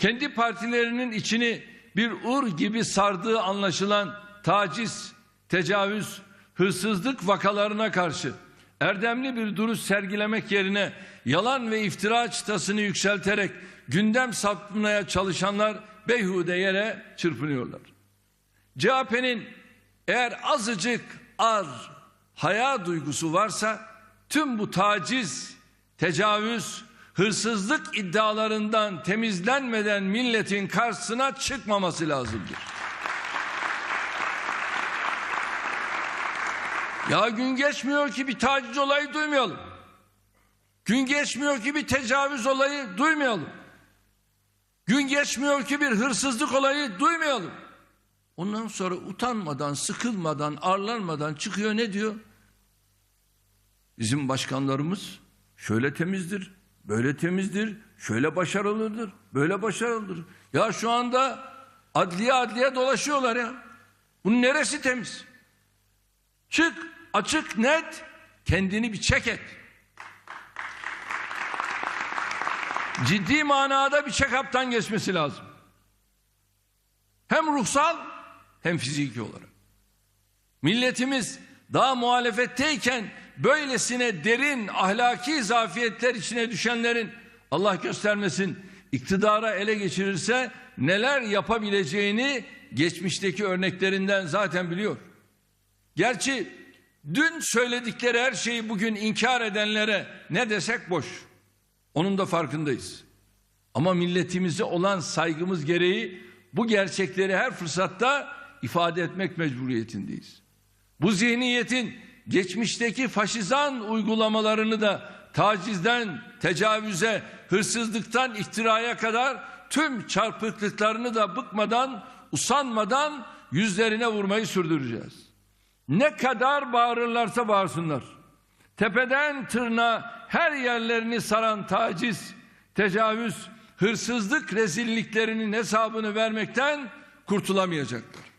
kendi partilerinin içini bir ur gibi sardığı anlaşılan taciz, tecavüz, hırsızlık vakalarına karşı erdemli bir duruş sergilemek yerine yalan ve iftira çıtasını yükselterek gündem sapmaya çalışanlar beyhude yere çırpınıyorlar. CHP'nin eğer azıcık ar, haya duygusu varsa tüm bu taciz, tecavüz, hırsızlık iddialarından temizlenmeden milletin karşısına çıkmaması lazımdır. Ya gün geçmiyor ki bir taciz olayı duymayalım. Gün geçmiyor ki bir tecavüz olayı duymayalım. Gün geçmiyor ki bir hırsızlık olayı duymayalım. Ondan sonra utanmadan, sıkılmadan, arlanmadan çıkıyor ne diyor? Bizim başkanlarımız şöyle temizdir, böyle temizdir, şöyle başarılıdır, böyle başarılıdır. Ya şu anda adliye adliye dolaşıyorlar ya. Bunun neresi temiz? Çık, açık, net, kendini bir çek et. Ciddi manada bir check-up'tan geçmesi lazım. Hem ruhsal hem fiziki olarak. Milletimiz daha muhalefetteyken böylesine derin ahlaki zafiyetler içine düşenlerin Allah göstermesin iktidara ele geçirirse neler yapabileceğini geçmişteki örneklerinden zaten biliyor. Gerçi dün söyledikleri her şeyi bugün inkar edenlere ne desek boş. Onun da farkındayız. Ama milletimize olan saygımız gereği bu gerçekleri her fırsatta ifade etmek mecburiyetindeyiz. Bu zihniyetin geçmişteki faşizan uygulamalarını da tacizden, tecavüze, hırsızlıktan iftiraya kadar tüm çarpıklıklarını da bıkmadan, usanmadan yüzlerine vurmayı sürdüreceğiz. Ne kadar bağırırlarsa bağırsınlar. Tepeden tırnağa her yerlerini saran taciz, tecavüz, hırsızlık rezilliklerinin hesabını vermekten kurtulamayacaklar.